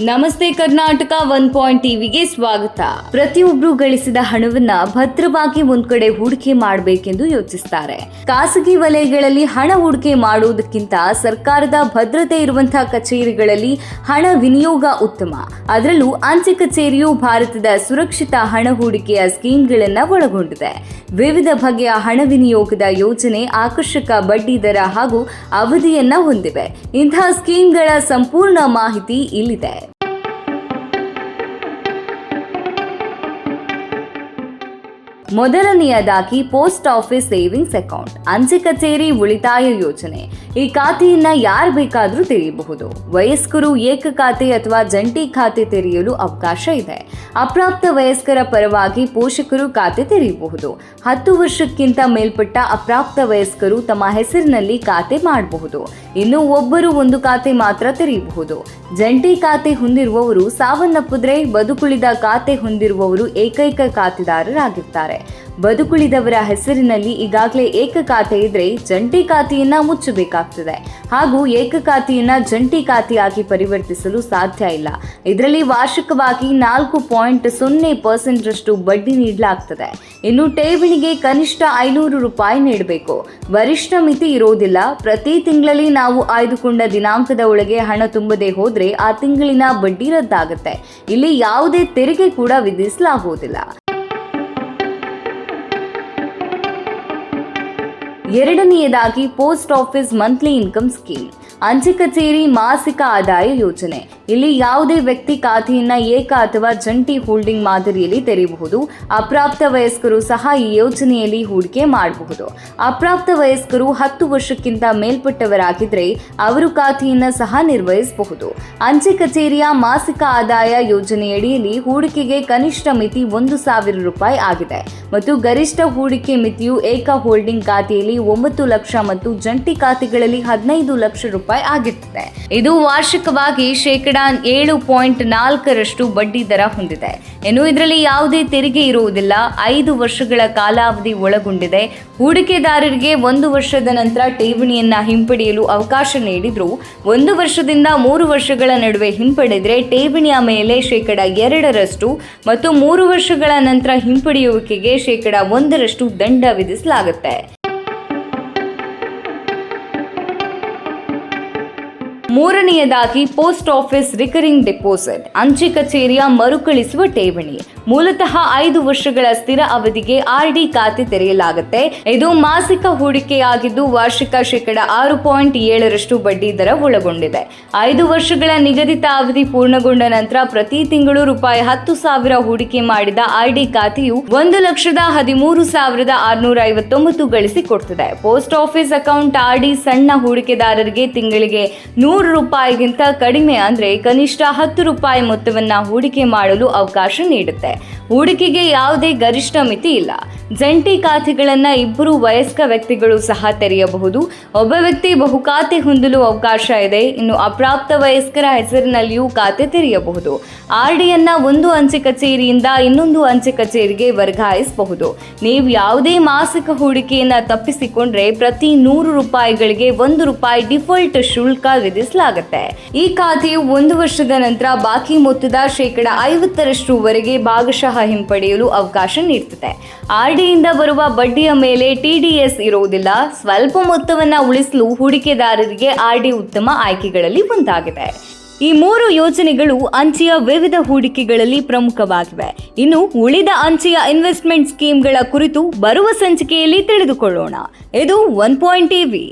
ನಮಸ್ತೆ Karnataka one point ಟಿವಿಗೆ ಸ್ವಾಗತ. ಪ್ರತಿಯೊಬ್ರು ಗಳಿಸಿದ ಹಣವನ್ನ ಭದ್ರವಾಗಿ ಒಂದ್ ಕಡೆ ಹೂಡಿಕೆ ಮಾಡಬೇಕೆಂದು ಯೋಚಿಸ್ತಾರೆ. ಖಾಸಗಿ ವಲಯಗಳಲ್ಲಿ ಹಣ ಹೂಡಿಕೆ ಮಾಡುವುದಕ್ಕಿಂತ ಸರ್ಕಾರದ ಭದ್ರತೆ ಇರುವಂತಹ ಕಚೇರಿಗಳಲ್ಲಿ ಹಣ ವಿನಿಯೋಗ ಉತ್ತಮ. ಅದರಲ್ಲೂ ಅಂಚೆ ಕಚೇರಿಯು ಭಾರತದ ಸುರಕ್ಷಿತ ಹಣ ಹೂಡಿಕೆಯ ಸ್ಕೀಮ್ಗಳನ್ನ ಒಳಗೊಂಡಿದೆ. ವಿವಿಧ ಬಗೆಯ ಹಣ ವಿನಿಯೋಗದ ಯೋಜನೆ ಆಕರ್ಷಕ ಬಡ್ಡಿ ದರ ಹಾಗೂ ಅವಧಿಯನ್ನ ಹೊಂದಿವೆ. ಇಂತಹ ಸ್ಕೀಮ್ಗಳ ಸಂಪೂರ್ಣ ಮಾಹಿತಿ ಇಲ್ಲಿದೆ. ಮೊದಲನೆಯದಾಗಿ ಪೋಸ್ಟ್ ಆಫೀಸ್ ಸೇವಿಂಗ್ಸ್ ಅಕೌಂಟ್, ಅಂಚೆ ಕಚೇರಿ ಉಳಿತಾಯ ಯೋಜನೆ. ಈ ಖಾತೆಯನ್ನ ಯಾರು ಬೇಕಾದರೂ ತೆರೆಯಬಹುದು ವಯಸ್ಕರು ಏಕ ಖಾತೆ ಅಥವಾ ಜಂಟಿ ಖಾತೆ ತೆರೆಯಲು ಅವಕಾಶ ಇದೆ. ಅಪ್ರಾಪ್ತ ವಯಸ್ಕರ ಪರವಾಗಿ ಪೋಷಕರು ಖಾತೆ ತೆರೆಯಬಹುದು ಹತ್ತು ವರ್ಷಕ್ಕಿಂತ ಮೇಲ್ಪಟ್ಟ ಅಪ್ರಾಪ್ತ ವಯಸ್ಕರು ತಮ್ಮ ಹೆಸರಿನಲ್ಲಿ ಖಾತೆ ಮಾಡಬಹುದು. ಇನ್ನು ಒಬ್ಬರು ಒಂದು ಖಾತೆ ಮಾತ್ರ ತೆರೆಯಬಹುದು ಜಂಟಿ ಖಾತೆ ಹೊಂದಿರುವವರು ಸಾವನ್ನಪ್ಪಿದ್ರೆ ಬದುಕುಳಿದ ಖಾತೆ ಹೊಂದಿರುವವರು ಏಕೈಕ ಖಾತೆದಾರರಾಗಿರ್ತಾರೆ. ಬದುಕುಳಿದವರ ಹೆಸರಿನಲ್ಲಿ ಈಗಾಗಲೇ ಏಕಖಾತೆ ಇದ್ರೆ ಜಂಟಿ ಖಾತೆಯನ್ನ ಮುಚ್ಚಬೇಕಾಗ್ತದೆ. ಹಾಗೂ ಏಕ ಖಾತೆಯನ್ನ ಜಂಟಿ ಖಾತೆಯಾಗಿ ಪರಿವರ್ತಿಸಲು ಸಾಧ್ಯ ಇಲ್ಲ. ಇದರಲ್ಲಿ ವಾರ್ಷಿಕವಾಗಿ ನಾಲ್ಕು ಪಾಯಿಂಟ್ ಸೊನ್ನೆ ಪರ್ಸೆಂಟ್ ರಷ್ಟು ಬಡ್ಡಿ ನೀಡಲಾಗ್ತದೆ. ಇನ್ನು ಠೇವಣಿಗೆ ಕನಿಷ್ಠ ಐನೂರು ರೂಪಾಯಿ ನೀಡಬೇಕು. ವರಿಷ್ಠ ಮಿತಿ ಇರೋದಿಲ್ಲ. ಪ್ರತಿ ತಿಂಗಳಲ್ಲಿ ನಾವು ಆಯ್ದುಕೊಂಡ ದಿನಾಂಕದ ಒಳಗೆ ಹಣ ತುಂಬದೆ ಹೋದ್ರೆ ಆ ತಿಂಗಳಿನ ಬಡ್ಡಿ ರದ್ದಾಗುತ್ತೆ. ಇಲ್ಲಿ ಯಾವುದೇ ತೆರಿಗೆ ಕೂಡ ವಿಧಿಸಲಾಗುವುದಿಲ್ಲ. ಎರಡನೆಯದಾಗಿ post office monthly income scheme ಅಂಚೆ ಕಚೇರಿ ಮಾಸಿಕ ಆದಾಯ ಯೋಜನೆ. ಇಲ್ಲಿ ಯಾವುದೇ ವ್ಯಕ್ತಿ ಖಾತೆಯನ್ನ ಏಕ ಅಥವಾ ಜಂಟಿ ಹೋಲ್ಡಿಂಗ್ ಮಾದರಿಯಲ್ಲಿ ತೆರೆಯಬಹುದು. ಅಪ್ರಾಪ್ತ ವಯಸ್ಕರು ಸಹ ಈ ಯೋಜನೆಯಲ್ಲಿ ಹೂಡಿಕೆ ಮಾಡಬಹುದು. ಅಪ್ರಾಪ್ತ ವಯಸ್ಕರು ಹತ್ತು ವರ್ಷಕ್ಕಿಂತ ಮೇಲ್ಪಟ್ಟವರಾಗಿದ್ರೆ ಅವರು ಖಾತೆಯನ್ನ ಸಹ ನಿರ್ವಹಿಸಬಹುದು. ಅಂಚೆ ಕಚೇರಿಯ ಮಾಸಿಕ ಆದಾಯ ಯೋಜನೆಯಡಿಯಲ್ಲಿ ಹೂಡಿಕೆಗೆ ಕನಿಷ್ಠ ಮಿತಿ ಒಂದು ಸಾವಿರ ರೂಪಾಯಿ ಆಗಿದೆ ಮತ್ತು ಗರಿಷ್ಠ ಹೂಡಿಕೆ ಮಿತಿಯು ಏಕ ಹೋಲ್ಡಿಂಗ್ ಖಾತೆಯಲ್ಲಿ ಒಂಬತ್ತು ಲಕ್ಷ ಮತ್ತು ಜಂಟಿ ಖಾತೆಗಳಲ್ಲಿ ಹದಿನೈದು ಲಕ್ಷ ರೂಪಾಯಿ ಆಗಿರ್ತದೆ. ಇದು ವಾರ್ಷಿಕವಾಗಿ ಶೇಕಡಾ ಏಳು ಪಾಯಿಂಟ್ ನಾಲ್ಕರಷ್ಟು ಬಡ್ಡಿ ದರ ಹೊಂದಿದೆ. ಇನ್ನು ಇದರಲ್ಲಿ ಯಾವುದೇ ತೆರಿಗೆ ಇರುವುದಿಲ್ಲ. ಐದು ವರ್ಷಗಳ ಕಾಲಾವಧಿ ಒಳಗೊಂಡಿದೆ. ಹೂಡಿಕೆದಾರರಿಗೆ ಒಂದು ವರ್ಷದ ನಂತರ ಠೇವಣಿಯನ್ನ ಹಿಂಪಡೆಯಲು ಅವಕಾಶ ನೀಡಿದ್ರು. ಒಂದು ವರ್ಷದಿಂದ ಮೂರು ವರ್ಷಗಳ ನಡುವೆ ಹಿಂಪಡೆದ್ರೆ ಠೇವಣಿಯ ಮೇಲೆ ಶೇಕಡ ಎರಡರಷ್ಟು ಮತ್ತು ಮೂರು ವರ್ಷಗಳ ನಂತರ ಹಿಂಪಡೆಯುವಿಕೆಗೆ ಶೇಕಡ ಒಂದರಷ್ಟು ದಂಡ ವಿಧಿಸಲಾಗುತ್ತೆ. ಮೂರನೆಯದಾಗಿ ಪೋಸ್ಟ್ ಆಫೀಸ್ ರಿಕರಿಂಗ್ ಡೆಪಾಸಿಟ್. ಅಂಚೆ ಕಚೇರಿಯ ಮರುಕಳಿಸುವ ಠೇವಣಿ. ಮೂಲತಃ ಐದು ವರ್ಷಗಳ ಸ್ಥಿರ ಅವಧಿಗೆ ಆರ್ಡಿ ಖಾತೆ ತೆರೆಯಲಾಗುತ್ತೆ. ಇದು ಮಾಸಿಕ ಹೂಡಿಕೆಯಾಗಿದ್ದು ವಾರ್ಷಿಕ ಶೇಕಡ ಆರು ಪಾಯಿಂಟ್ ಏಳರಷ್ಟು ಬಡ್ಡಿ ದರ ಒಳಗೊಂಡಿದೆ. ಐದು ವರ್ಷಗಳ ನಿಗದಿತ ಅವಧಿ ಪೂರ್ಣಗೊಂಡ ನಂತರ ಪ್ರತಿ ತಿಂಗಳು ರೂಪಾಯಿ ಹತ್ತು ಸಾವಿರ ಹೂಡಿಕೆ ಮಾಡಿದ ಆರ್ಡಿ ಖಾತೆಯು ಒಂದು ಲಕ್ಷದ ಹದಿಮೂರು ಸಾವಿರದ ಆರುನೂರ ಐವತ್ತೊಂಬತ್ತು ಪೋಸ್ಟ್ ಆಫೀಸ್ ಅಕೌಂಟ್ ಆರ್ಡಿ ಸಣ್ಣ ಹೂಡಿಕೆದಾರರಿಗೆ ತಿಂಗಳಿಗೆ ನೂರು ರೂಪಾಯಿಗಿಂತ ಕಡಿಮೆ ಅಂದರೆ ಕನಿಷ್ಠ ಹತ್ತು ರೂಪಾಯಿ ಮೊತ್ತವನ್ನ ಹೂಡಿಕೆ ಮಾಡಲು ಅವಕಾಶ ನೀಡುತ್ತೆ. ಹೂಡಿಕೆಗೆ ಯಾವುದೇ ಗರಿಷ್ಠ ಮಿತಿ ಇಲ್ಲ. ಜಂಟಿ ಖಾತೆಗಳನ್ನು ಇಬ್ಬರು ವಯಸ್ಕ ವ್ಯಕ್ತಿಗಳು ಸಹ ತೆರೆಯಬಹುದು. ಒಬ್ಬ ವ್ಯಕ್ತಿ ಬಹು ಖಾತೆ ಹೊಂದಲು ಅವಕಾಶ ಇದೆ. ಇನ್ನು ಅಪ್ರಾಪ್ತ ವಯಸ್ಕರ ಹೆಸರಿನಲ್ಲಿಯೂ ಖಾತೆ ತೆರೆಯಬಹುದು. ಆರ್ಡಿಯನ್ನ ಒಂದು ಅಂಚೆ ಕಚೇರಿಯಿಂದ ಇನ್ನೊಂದು ಅಂಚೆ ಕಚೇರಿಗೆ ವರ್ಗಾಯಿಸಬಹುದು. ನೀವು ಯಾವುದೇ ಮಾಸಿಕ ಹೂಡಿಕೆಯನ್ನ ತಪ್ಪಿಸಿಕೊಂಡ್ರೆ ಪ್ರತಿ ನೂರು ರೂಪಾಯಿಗಳಿಗೆ ಒಂದು ರೂಪಾಯಿ ಡಿಫಾಲ್ಟ್ ಶುಲ್ಕ ವಿಧಿಸಲಾಗುತ್ತೆ ಈ ಖಾತೆಯು ಒಂದು ವರ್ಷದ ನಂತರ ಬಾಕಿ ಮೊತ್ತದ ಶೇಕಡ ಐವತ್ತರಷ್ಟುವರೆಗೆ ಭಾಗಶಃ ಹಿಂಪಡೆಯಲು ಅವಕಾಶ ನೀಡುತ್ತದೆ ಆರ್ಡಿಯಿಂದ ಬರುವ ಬಡ್ಡಿಯ ಮೇಲೆ ಟಿಡಿಎಸ್ ಇರುವುದಿಲ್ಲ. ಸ್ವಲ್ಪ ಮೊತ್ತವನ್ನ ಉಳಿಸಲು ಹೂಡಿಕೆದಾರರಿಗೆ ಆರ್ಡಿ ಉತ್ತಮ ಆಯ್ಕೆಗಳಲ್ಲಿ ಒಂದಾಗಿದೆ. ಈ ಮೂರು ಯೋಜನೆಗಳು ಅಂಚೆಯ ವಿವಿಧ ಹೂಡಿಕೆಗಳಲ್ಲಿ ಪ್ರಮುಖವಾಗಿವೆ. ಇನ್ನು ಉಳಿದ ಅಂಚೆಯ ಇನ್ವೆಸ್ಟ್ಮೆಂಟ್ ಸ್ಕೀಮ್ಗಳ ಕುರಿತು ಬರುವ ಸಂಚಿಕೆಯಲ್ಲಿ ತಿಳಿದುಕೊಳ್ಳೋಣ. ಇದು ಒನ್ ಪಾಯಿಂಟ್ ಟಿವಿ